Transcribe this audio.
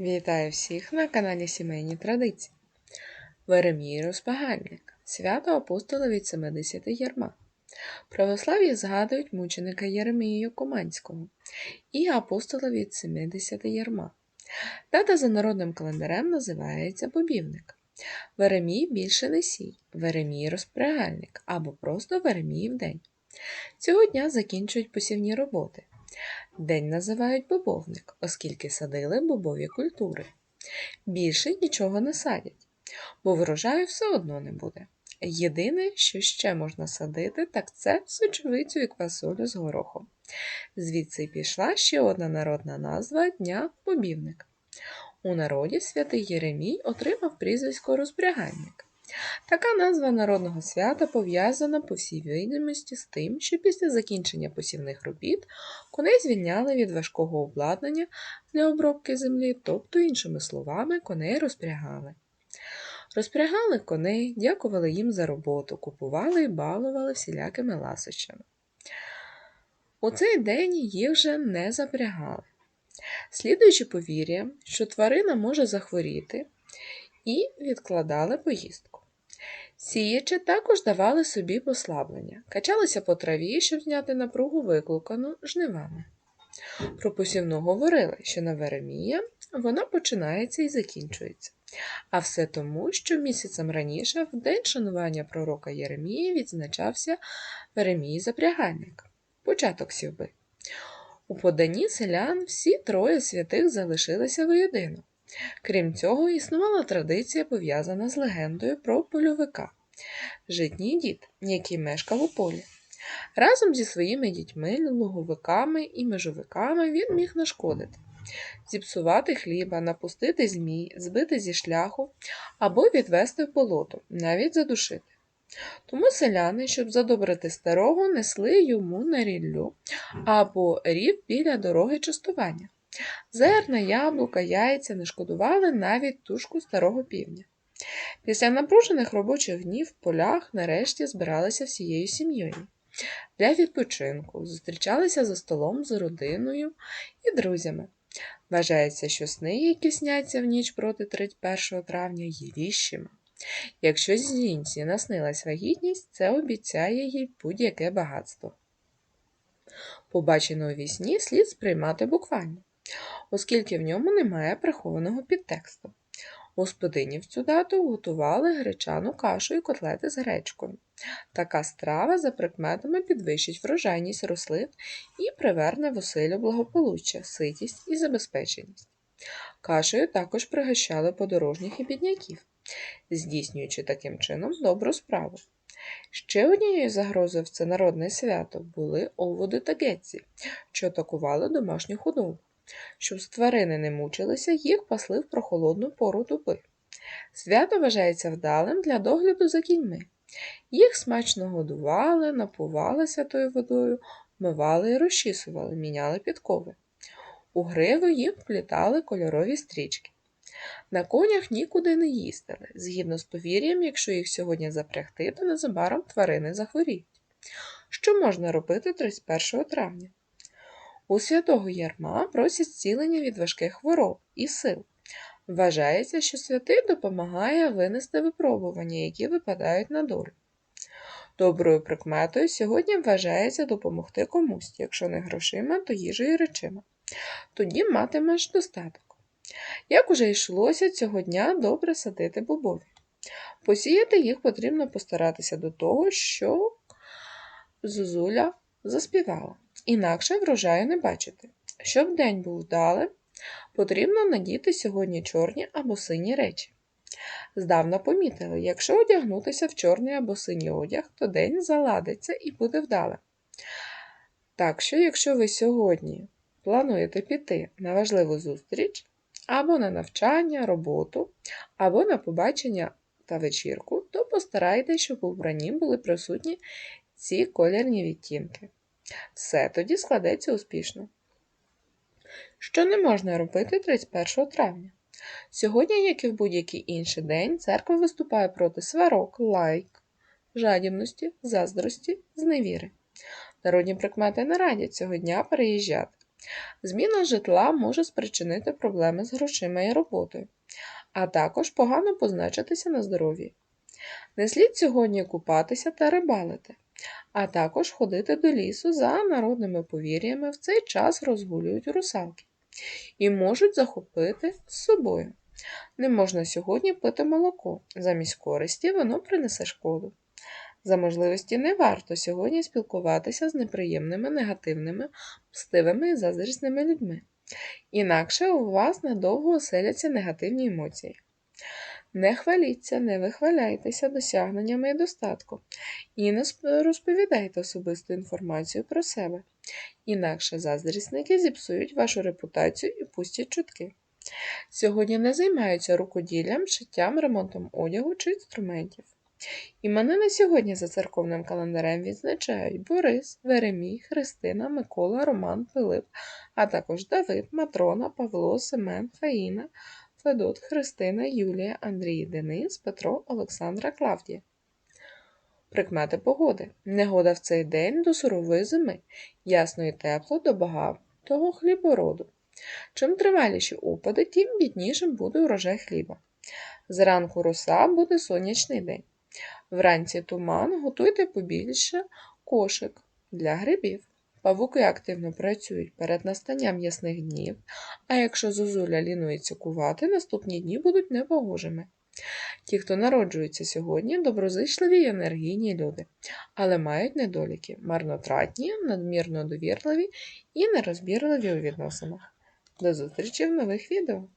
Вітаю всіх на каналі Сімейні Традиції. Веремій Розпагальник. Свято апостола від 70 Єрма. Православ'я згадують мученика Єремію Команського і апостола від 70 Єрма. Дата за народним календарем називається Бобівник. Веремій більше не сій, Веремій розпрягальник або просто Вереміїв день. Цього дня закінчують посівні роботи. День називають бобовник, оскільки садили бобові культури. Більше нічого не садять, бо врожаю все одно не буде. Єдине, що ще можна садити, так це сочевицю і квасолю з горохом. Звідси пішла ще одна народна назва Дня бобівник. У народі святий Єремій отримав прізвисько розбрягальник. Така назва народного свята пов'язана по всій видимості з тим, що після закінчення посівних робіт коней звільняли від важкого обладнання для обробки землі, тобто, іншими словами, коней розпрягали. Розпрягали коней, дякували їм за роботу, купували і балували всілякими ласощами. У цей день їх же не запрягали. Слідуючи повір'я, що тварина може захворіти, і відкладали поїздку. Сіячи також давали собі послаблення, качалися по траві, щоб зняти напругу викликану жнивами. Про посівну говорили, що на Веремія вона починається і закінчується. А все тому, що місяцем раніше, в день шанування пророка Єремії, відзначався Веремій запрягальник, початок сівби. У поданні селян всі троє святих залишилися воєдино. Крім цього, існувала традиція, пов'язана з легендою про польовика житній дід, який мешкав у полі. Разом зі своїми дітьми, луговиками і межовиками він міг нашкодити, зіпсувати хліба, напустити змій, збити зі шляху або відвести в болото, навіть задушити. Тому селяни, щоб задобрити старого, несли йому на ріллю або рів біля дороги частування. Зерна, яблука, яйця не шкодували навіть тушку старого півня. Після напружених робочих днів в полях нарешті збиралися всією сім'єю. Для відпочинку зустрічалися за столом з родиною і друзями. Вважається, що сни, які сняться в ніч проти 31 травня, є віщими. Якщо жінці наснилась вагітність, це обіцяє їй будь-яке багатство. Побачене у вісні слід сприймати буквально, оскільки в ньому немає прихованого підтексту. Господині в цю дату готували гречану кашу і котлети з гречкою. Така страва за прикметами підвищить врожайність рослин і приверне Василю благополуччя, ситість і забезпеченість. Кашею також пригощали подорожніх і бідняків, здійснюючи таким чином добру справу. Ще однією загрозою в це народне свято були оводи та гетці, що атакували домашню худобу. Щоб тварини не мучилися, їх пасли в прохолодну пору доби. Свято вважається вдалим для догляду за кіньми. Їх смачно годували, напували святою водою, мивали і розчісували, міняли підкови. У гриву їм вплітали кольорові стрічки. На конях нікуди не їздили. Згідно з повір'ям, якщо їх сьогодні запрягти, то незабаром тварини захворіють. Що можна робити 31 травня? У святого Ярма просять зцілення від важких хвороб і сил. Вважається, що святий допомагає винести випробування, які випадають на долю. Доброю прикметою сьогодні вважається допомогти комусь, якщо не грошима, то їжею речима. Тоді матимеш достаток. Як уже йшлося, цього дня добре садити бобові. Посіяти їх потрібно постаратися до того, що зозуля заспівала інакше врожаю не бачити. Щоб день був вдалим, потрібно надіти сьогодні чорні або сині речі. Здавна помітили, якщо одягнутися в чорний або синій одяг, то день заладиться і буде вдалим. Так що, якщо ви сьогодні плануєте піти на важливу зустріч, або на навчання, роботу, або на побачення та вечірку, то постарайтеся, щоб у вбранні були присутні ці колірні відтінки. Все тоді складеться успішно. Що не можна робити 31 травня? Сьогодні, як і в будь-який інший день, церква виступає проти сварок, лайк, жадібності, заздрості, зневіри. Народні прикмети не радять цього дня переїжджати. Зміна житла може спричинити проблеми з грошима і роботою, а також погано позначитися на здоров'ї. Не слід сьогодні купатися та рибалити, а також ходити до лісу за народними повір'ями в цей час розгулюють русалки і можуть захопити з собою. Не можна сьогодні пити молоко, замість користі воно принесе шкоду. За можливості не варто сьогодні спілкуватися з неприємними, негативними, мстивими і заздрісними людьми. Інакше у вас надовго оселяться негативні емоції. Не хваліться, не вихваляйтеся досягненнями і достатком, і не розповідайте особисту інформацію про себе. Інакше заздрісники зіпсують вашу репутацію і пустять чутки. Сьогодні не займаються рукоділлям, шиттям, ремонтом одягу чи інструментів. Іменини сьогодні за церковним календарем відзначають Борис, Веремій, Христина, Микола, Роман, Пилип, а також Давид, Матрона, Павло, Семен, Фаїна, Федот, Христина, Юлія, Андрій, Денис, Петро, Олександра, Клавдія. Прикмети погоди. Негода в цей день до сурової зими, ясно і тепло до багатого хлібороду. Чим триваліші опади, тим біднішим буде урожай хліба. Зранку роса буде сонячний день. Вранці туман, готуйте побільше кошик для грибів. Павуки активно працюють перед настанням ясних днів, а якщо зозуля лінується кувати, наступні дні будуть непогожими. Ті, хто народжується сьогодні, доброзичливі й енергійні люди, але мають недоліки, марнотратні, надмірно довірливі і нерозбірливі у відносинах. До зустрічі в нових відео!